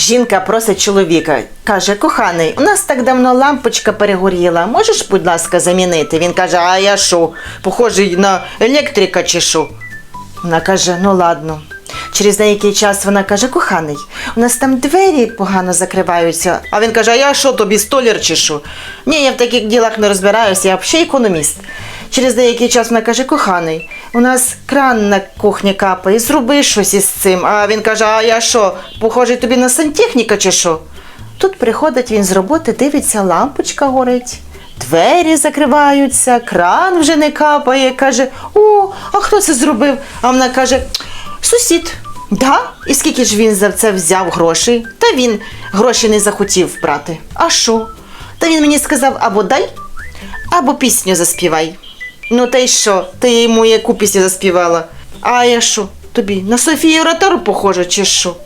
Жінка просить чоловіка, каже: коханий, у нас так давно лампочка перегоріла. Можеш, будь ласка, замінити? Він каже: А я що, похожий на електрика чи що? Вона каже: ну ладно. Через деякий час вона каже: коханий, у нас там двері погано закриваються. А він каже: А я що тобі столяр чи що? Ні, я в таких ділах не розбираюся, я взагалі економіст. Через деякий час вона каже: коханий, у нас кран на кухні капає, зроби щось із цим. А він каже: А я що, похожий тобі на сантехніка чи що? Тут приходить він з роботи, дивиться, лампочка горить. Двері закриваються, кран вже не капає. Каже: О, а хто це зробив? А вона каже: сусід. Да? І скільки ж він за це взяв грошей? Та він гроші не захотів брати. А що? Та він мені сказав або дай, або пісню заспівай. Ну та й що? Ти йому яку пісню заспівала? А я що? Тобі на Софію Ротару похожа, чи що?